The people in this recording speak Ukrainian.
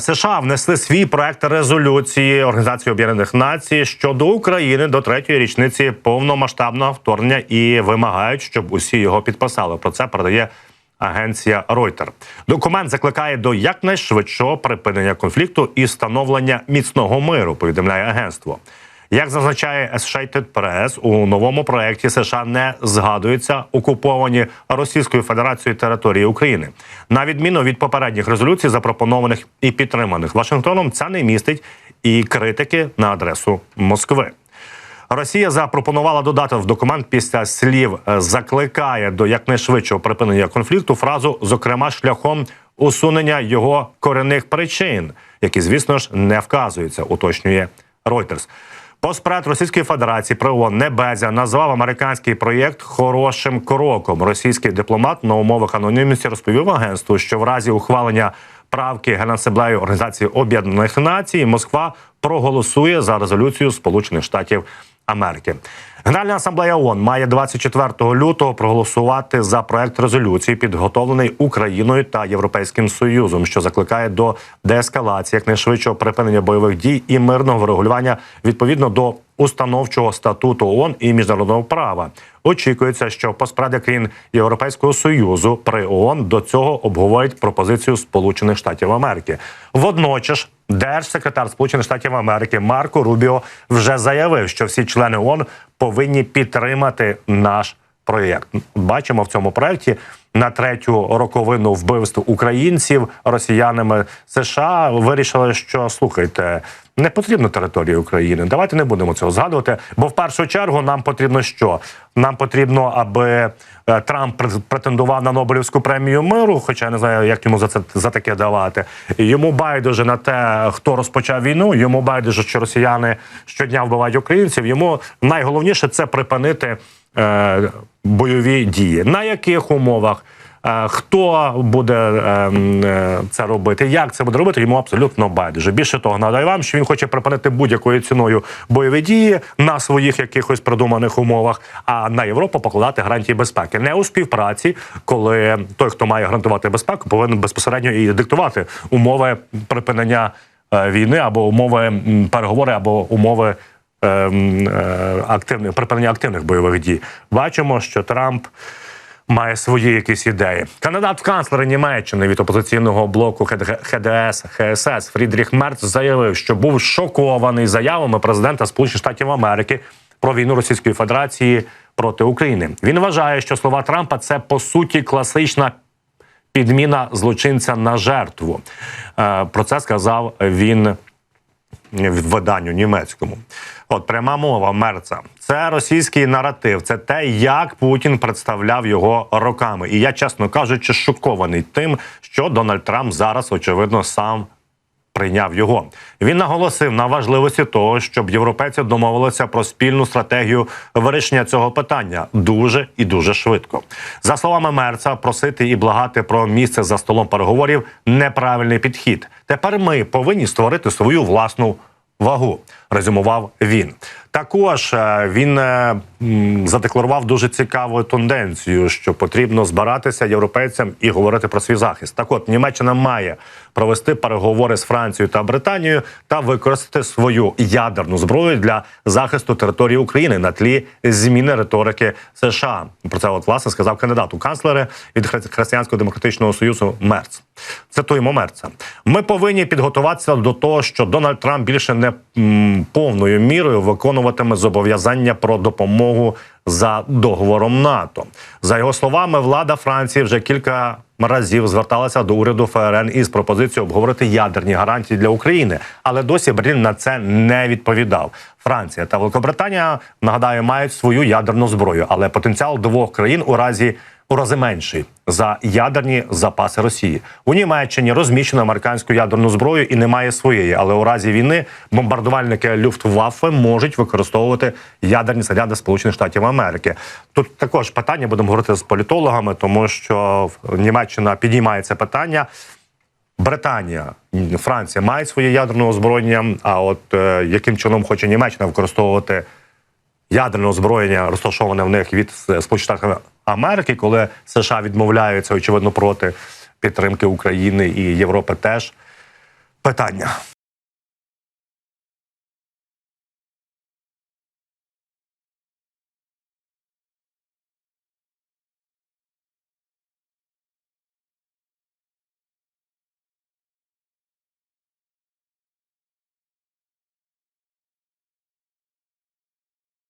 США внесли свій проект резолюції Організації Об'єднаних Націй щодо України до третьої річниці повномасштабного вторгнення і вимагають, щоб усі його підписали. Про це передає агенція Reuters. Документ закликає до якнайшвидшого припинення конфлікту і встановлення міцного миру. Повідомляє агентство. Як зазначає Associated Press, у новому проєкті США не згадуються окуповані Російською Федерацією території України. На відміну від попередніх резолюцій, запропонованих і підтриманих Вашингтоном, це не містить і критики на адресу Москви. Росія запропонувала додати в документ після слів закликає до якнайшвидшого припинення конфлікту фразу, зокрема, шляхом усунення його корінних причин, які, звісно ж, не вказуються, уточнює Reuters. Постпред Російської Федерації при ООН Небезя назвав американський проєкт хорошим кроком. Російський дипломат на умовах анонімності розповів агентству, що в разі ухвалення правки Генасамблеї Організації Об'єднаних Націй Москва проголосує за резолюцію Сполучених Штатів Америки. Генеральна асамблея ООН має 24 лютого проголосувати за проект резолюції, підготовлений Україною та Європейським Союзом, що закликає до деескалації якнайшвидшого припинення бойових дій і мирного врегулювання відповідно до установчого статуту ООН і міжнародного права. Очікується, що посправді країн Європейського союзу при ООН до цього обговорять пропозицію Сполучених Штатів Америки. Водночас держсекретар Сполучених Штатів Америки Марко Рубіо вже заявив, що всі члени ООН повинні підтримати наш проєкт. Бачимо в цьому проєкті на третю роковину вбивств українців росіянами США вирішили, що слухайте. Не потрібна територія України. Давайте не будемо цього згадувати. Бо в першу чергу нам потрібно що? Нам потрібно, аби е, Трамп претендував на Нобелівську премію миру, хоча я не знаю, як йому за це за таке давати. Йому байдуже на те, хто розпочав війну. Йому байдуже, що росіяни щодня вбивають українців. Йому найголовніше це припинити бойові дії. На яких умовах? Е, хто буде е, це робити? Як це буде робити? Йому абсолютно байдуже. Більше того, нагадаю вам, що він хоче припинити будь-якою ціною бойові дії на своїх якихось придуманих умовах, а на Європу покладати гарантії безпеки. Не у співпраці, коли той, хто має гарантувати безпеку, повинен безпосередньо і диктувати умови припинення е, війни або умови переговори, або умови. Активних припинення активних бойових дій бачимо, що Трамп має свої якісь ідеї. Кандидат в канцлери Німеччини від опозиційного блоку ХДС ХСС Фрідріх Мерц заявив, що був шокований заявами президента Сполучених Штатів Америки про війну Російської Федерації проти України. Він вважає, що слова Трампа це по суті класична. Підміна злочинця на жертву. Е, про це сказав він виданню німецькому. От пряма мова мерца. Це російський наратив. Це те, як Путін представляв його роками. І я, чесно кажучи, шокований тим, що Дональд Трамп зараз очевидно сам. Прийняв його. Він наголосив на важливості того, щоб європейці домовилися про спільну стратегію вирішення цього питання дуже і дуже швидко. За словами Мерца, просити і благати про місце за столом переговорів неправильний підхід. Тепер ми повинні створити свою власну вагу. Резюмував він. Також е, він е, задекларував дуже цікаву тенденцію, що потрібно збиратися європейцям і говорити про свій захист. Так, от Німеччина має провести переговори з Францією та Британією та використати свою ядерну зброю для захисту території України на тлі зміни риторики США. Про це от власне сказав кандидат у канцлери від Християнського демократичного союзу Мерц. Цитуємо Мерца. Ми повинні підготуватися до того, що Дональд Трамп більше не повною мірою виконуватиме зобов'язання про допомогу за договором НАТО. За його словами, влада Франції вже кілька разів зверталася до уряду ФРН із пропозицією обговорити ядерні гарантії для України, але досі Берлін на це не відповідав. Франція та Великобританія нагадаю мають свою ядерну зброю, але потенціал двох країн у разі у рази менший за ядерні запаси Росії. У Німеччині розміщено американську ядерну зброю і немає своєї, але у разі війни бомбардувальники Люфтваффе можуть використовувати ядерні заряди Сполучених Штатів Америки. Тут також питання будемо говорити з політологами, тому що Німеччина підіймає це питання. Британія, Франція мають своє ядерне озброєння. А от е, яким чином хоче Німеччина використовувати ядерне озброєння, розташоване в них від Сполучених Штатів Америки, коли США відмовляються очевидно проти підтримки України і Європи теж. питання.